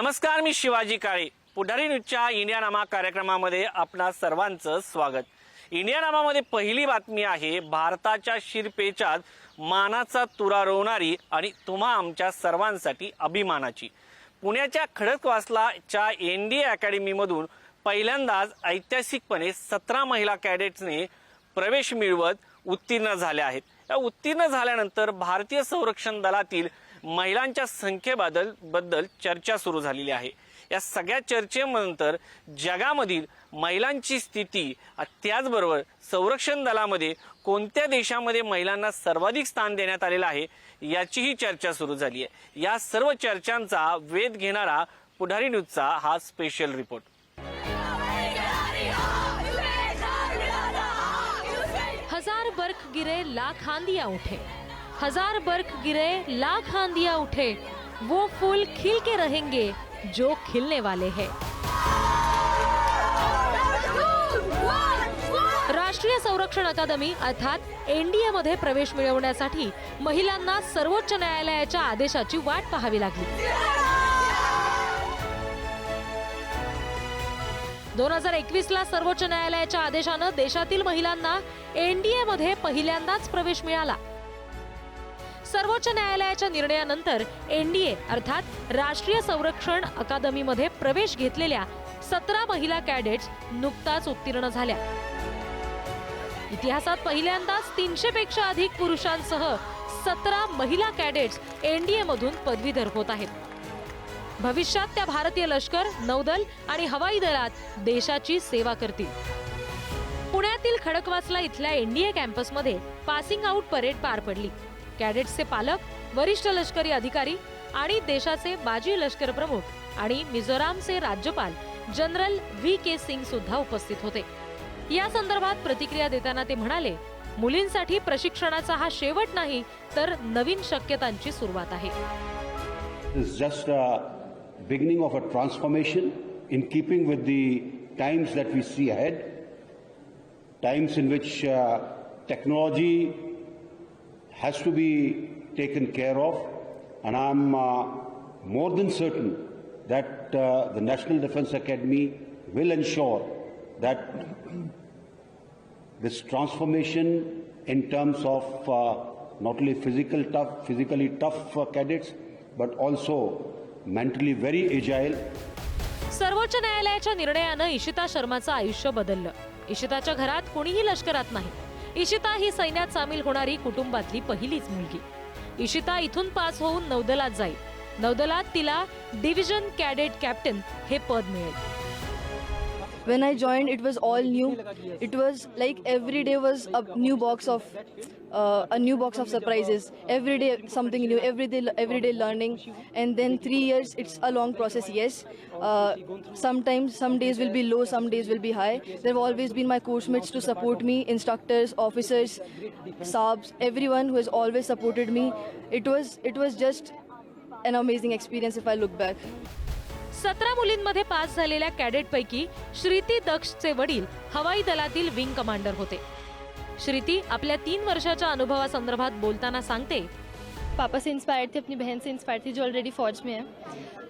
नमस्कार मी शिवाजी काळे. पुढारी न्यूजच्या इंडिया नामा कार्यक्रमामध्ये आपणा सर्वांचं स्वागत. इंडिया नामामध्ये पहिली बातमी आहे भारताच्या शिरपेचात मानाचा तुरा रोवणारी आणि तुम्हा आमच्या सर्वांसाठी अभिमानाची. पुण्याच्या खडकवासलाच्या एन डी ए अकॅडमीमधून पहिल्यांदाच ऐतिहासिकपणे सतरा महिला कॅडेट्सने प्रवेश मिळवत उत्तीर्ण झाल्या आहेत. या उत्तीर्ण झाल्यानंतर भारतीय संरक्षण दलातील महिलांच्या संख्येबद्दल बद्दल चर्चा सुरू झालेली आहे. या सगळ्या चर्चेनंतर जगामधील महिलांची स्थिती त्याचबरोबर संरक्षण दलामध्ये कोणत्या देशामध्ये महिलांना सर्वाधिक स्थान देण्यात आलेलं आहे याचीही चर्चा सुरू झाली आहे. या सर्व चर्चांचा वेध घेणारा पुढारी न्यूजचा हा स्पेशल रिपोर्ट हजार बर्फ गिरे लाख आंधियां उठे. हजार बर्फ गिरे लाख आंधिया उठे। वो फूल खिल के रहेंगे जो खिलने वाले हैं। राष्ट्रीय संरक्षण अकादमी अर्थात एनडीए मध्ये प्रवेश मिळवण्यासाठी महिलांना सर्वोच्च न्यायालयाच्या आदेशाची वाट पाहावी लागली. दोन हजार एकवीस ला सर्वोच्च न्यायालयाच्या आदेशानं देशातील महिलांना एनडीए मध्ये पहिल्यांदाच प्रवेश मिळाला. सर्वोच्च न्यायालयाच्या निर्णयानंतर एनडीए अर्थात राष्ट्रीय संरक्षण अकादमीमध्ये प्रवेश घेतलेल्या सतरा महिला कॅडेट्स नुकताच उत्तीर्ण झाल्या. इतिहासात पहिल्यांदाच तीनशे पेक्षा अधिक पुरुषांसह सतरा महिला कॅडेट्स एनडीए मधून पदवीधर होत आहेत. भविष्यात त्या भारतीय लष्कर नौदल आणि हवाई दलात देशाची सेवा करतील. पुण्यातील खडकवासला इथल्या एनडीए कॅम्पसमध्ये पासिंग आउट परेड पार पडली. कॅडेट्सचे पालक वरिष्ठ लष्करी अधिकारी आणि देशाचे माजी लष्कर प्रमुख आणि मिझोरामचे राज्यपाल जनरल व्ही के सिंग सुद्धा उपस्थित होते. या संदर्भात प्रतिक्रिया देताना ते म्हणाले मुलींसाठी प्रशिक्षणाचा हा शेवट नाही तर नवीन शक्यतांची सुरुवात आहे. Just is of a transformation in keeping with the times that we see that times in which technology in which uh, technology has to be taken care of, and I'm uh, more than certain that uh, the National Defense Academy will ensure that this transformation in terms of uh, not only physical tough, physically tough uh, cadets, but also mentally very agile सर्वोच्च न्यायालयाच्या निर्णयानं इशिता शर्माचं आयुष्य बदललं इशिताच्या घरात कोणीही लष्करात नाही इशिता ही सैन्यात सामील होणारी कुटुंबातली पहिलीच मुलगी. इशिता इथून पास होऊन नौदलात जाईल. नौदलात तिला डिव्हिजन कॅडेट कॅप्टन हे पद मिळेल. When i joined it was all new. It was like every day was a new box of uh, a new box of surprises. Every day something new every day every day learning. And then 3 years it's a long process yes. Uh, sometimes some days will be low some days will be high. There have always been my course mates to support me instructors officers sabs everyone who has always supported me. It was it was just an amazing experience if i look back सतरा मुलींमध्ये pass झालेल्या कॅडेटपैकी श्रीती दक्षचे वडील हवाई दलातील wing commander होते. श्रीती आपल्या तीन वर्षाच्या अनुभवासंदर्भात बोलताना सांगते पापा से इंस्पायर थी अपनी बहन से इंस्पायर थी जो ऑलरेडी फौज में है।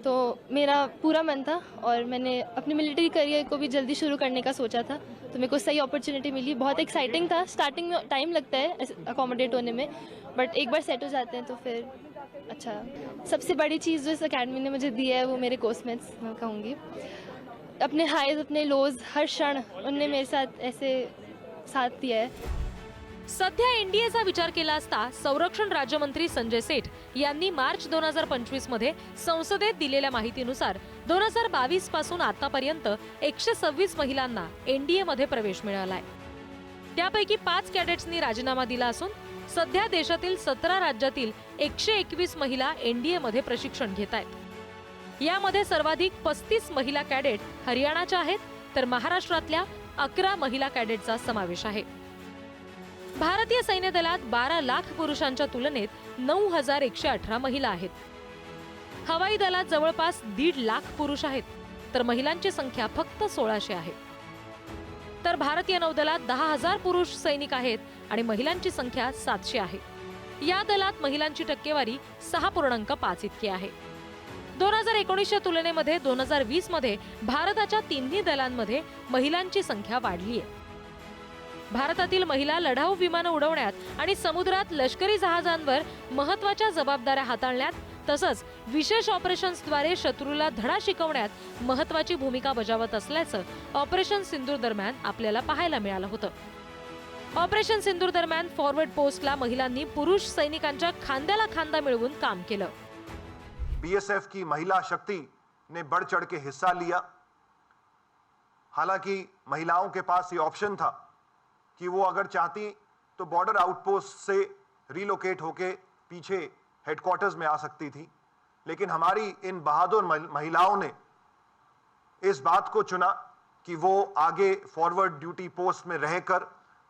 तो मेरा पूरा मन था और मैंने अपने मिलिट्री करियर को भी जल्दी शुरू करने का सोचा था। तो मेरे को सही अपॉर्चुनिटी मिली। बहुत एक्साइटिंग था। स्टार्टिंग में टाइम लगता है अकोमोडेट होने में बट एक बार सेट हो जाते हैं तो फिर अच्छा। सबसे बड़ी चीज़ जो इस अकेडमी ने मुझे दी है वो मेरे कोर्समेट्स मैं कहूँगी। अपने हाइज अपने लोज हर क्षण उनने मेरे साथ ऐसे साथ दिया है। सध्या एनडीएचा विचार केला असता संरक्षण राज्यमंत्री संजय सेठ यांनी मार्च दोन हजार पंचवीसमध्ये संसदेत दिलेल्या माहितीनुसार दोन हजार बावीसपासून आतापर्यंत एकशे सव्वीस महिलांना एनडीए मध्ये प्रवेश मिळालाय. त्यापैकी पाच कॅडेट्सनी राजीनामा दिला असून सध्या देशातील सतरा राज्यातील एकशे एकवीस महिला एनडीए मध्ये प्रशिक्षण घेत आहेत. यामध्ये सर्वाधिक पस्तीस महिला कॅडेट हरियाणाच्या आहेत तर महाराष्ट्रातल्या अकरा महिला कॅडेटचा समावेश आहे. भारतीय सैन्य दलात बारा लाख पुरुषांच्या तुलनेत नऊ हजार एकशे अठरा महिला आहेत. हवाई दलात जवळपास दीड लाख पुरुष आहेत तर महिलांची संख्या फक्त सोळाशे आहे. तर भारतीय नौदलात दहा हजार पुरुष सैनिक आहेत आणि महिलांची संख्या सातशे आहे. या दलात महिलांची टक्केवारी सहा पूर्णांक पाच इतकी आहे. दोन हजार एकोणीसच्या तुलनेमध्ये दोन हजार वीसमध्ये भारताच्या तिन्ही दलांमध्ये महिलांची संख्या वाढली आहे. भारतातील महिला लढाऊ विमानं उडवण्यात आणि समुद्रात लष्करी जहाजांवर महत्त्वाच्या जबाबदाऱ्या हाताळण्यात तसंच विशेष ऑपरेशन्सद्वारे शत्रूला धडा शिकवण्यात महत्वाची भूमिका बजावत असल्याचं ऑपरेशन सिंदूर दरम्यान आपल्याला पाहायला मिळालं होतं. ऑपरेशन सिंदूर दरम्यान फॉरवर्ड पोस्टला महिलांनी पुरुष सैनिकांच्या खांद्याला खांदा मिळवून काम केलं. बीएसएफ की महिला शक्ति ने बढ़ चढ़ के हिस्सा लिया। हालांकि महिलाओं के पास ये ऑप्शन था कि वो अगर चाहती तो बॉर्डर आउटपोस्ट से रिलोकेट होके पीछे हेडक्वार्टर्स में आ सकती थी। लेकिन हमारी इन बहादुर महिलाओं ने इस बात को चुना कि वो आगे फॉरवर्ड ड्यूटी पोस्ट में रहकर,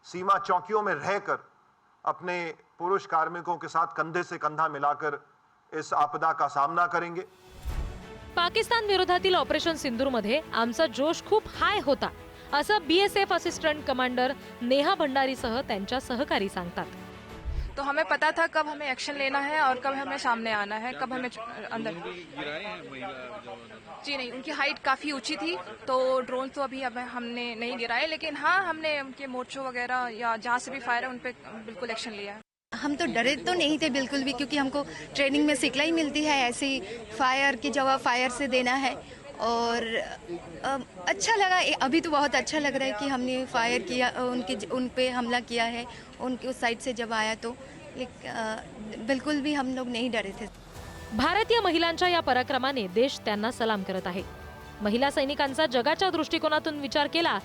सीमा चौकियों में रहकर, अपने पुरुष कार्मिकों के साथ कंधे से कंधा मिलाकर इस आपदा का सामना करेंगे। पाकिस्तान विरोधातील ऑपरेशन सिंदूरमध्ये आमचा जोश खूप हाय होता, असं बीएसएफ असिस्टंट कमांडर नेहा भंडारीसह त्यांच्या सहकारी सांगतात. तो हमें पता था कब हमें एक्शन लेना है और कब हमें सामने आना है, कब हमें अंदर जी नहीं, उनकी हाइट काफ़ी ऊँची थी तो ड्रोन तो अभी अब हमने नहीं गिराए, लेकिन हाँ हमने उनके मोर्चो वगैरह या जहाँ से भी फायर है, उन पे बिल्कुल एक्शन लिया है। हम तो डरे तो नहीं थे बिल्कुल भी, क्योंकि हमको ट्रेनिंग में सिखलाई मिलती है, ऐसी फायर की जवाब फायर से देना है। और अच्छा लगा ए- अभी तो बहुत अच्छा लग रहा है कि हमने फायर किया उनके उन पर हमला किया है उनके उस साइड से जब आया तो एक, बिल्कुल भी हम लोग नहीं डरे थे। भारतीय महिलांच्या या पराक्रमाने देश त्यांना सलाम करत आहे. महिला सैनिकांचा जगाच्या दृष्टिकोनातून विचार केला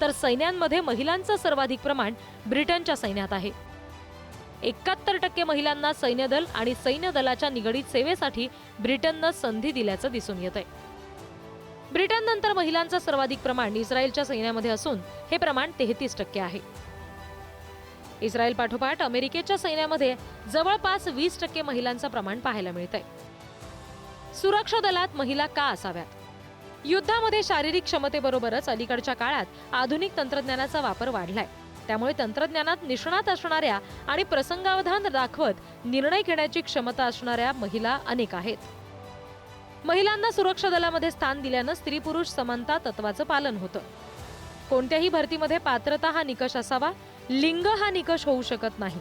तर सैन्यांमध्ये महिलांचं सर्वाधिक प्रमाण ब्रिटनच्या सैन्यात आहे. एकाहत्तर टक्के महिलांना सैन्यदल आणि सैन्य दलाच्या निगडीत सेवेसाठी ब्रिटननं संधी दिल्याचं दिसून येत आहे ब्रिटननंतर महिलांचं सर्वाधिक प्रमाण इस्रायलच्या सैन्यामध्ये असून हे प्रमाण तेहतीस टक्के आहे. इस्रायल पाठोपाठ अमेरिकेच्या सैन्यामध्ये जवळपास वीस टक्के महिलांचं प्रमाण पाहायला मिळतंय. सुरक्षा दलात महिला का असाव्यात? युद्धामध्ये शारीरिक क्षमतेबरोबरच अलीकडच्या काळात आधुनिक तंत्रज्ञानाचा वापर वाढलाय. त्यामुळे तंत्रज्ञानात निष्णात असणाऱ्या आणि प्रसंगावधान दाखवत निर्णय घेण्याची क्षमता असणाऱ्या महिला अनेक आहेत. महिलांना सुरक्षा दलामध्ये स्थान दिल्यानं स्त्री पुरुष समानता तत्वाचं पालन होतं. कोणत्याही भरतीमध्ये पात्रता हा निकष असावा लिंग हा निकष होऊ शकत नाही.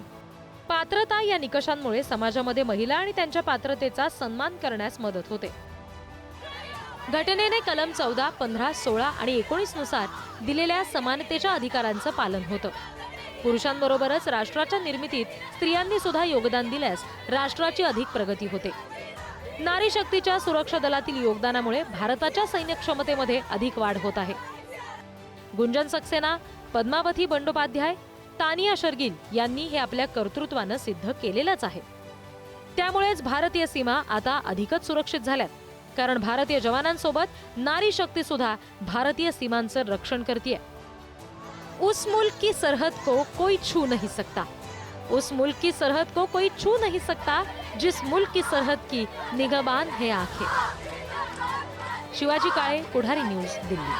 पात्रता या निकषांमुळे समाजामध्ये महिला आणि त्यांच्या पात्रतेचा सन्मान करण्यास मदत होते. घटनेने कलम चौदा पंधरा सोळा आणि एकोणीसनुसार दिलेल्या समानतेच्या अधिकारांचं पालन होतं. पुरुषांबरोबरच राष्ट्राच्या निर्मितीत स्त्रियांनी सुद्धा योगदान दिल्यास राष्ट्राची अधिक प्रगती होते. नारी शक्तीच्या सुरक्षा दलातील योगदानामुळे भारताच्या सैन्य क्षमतेमध्ये अधिक वाढ होत आहे. गुंजन सक्सेना पद्मावती बंडोपाध्याय तानिया शर्गिल यांनी हे आपल्या कर्तृत्वानं सिद्ध केलेलंच आहे. त्यामुळेच भारतीय सीमा आता अधिकच सुरक्षित झाल्यात कारण भारतीय जवानांसोबत नारी शक्ती सुद्धा भारतीय सीमांचं रक्षण करते उस मुल्क की सरहद को कोई छू नहीं सकता. उस मुल्क की सरहद को कोई छू नहीं सकता जिस मुल्क की सरहद की निगबान है आंखें शिवाजी काळे पुढारी न्यूज दिल्ली।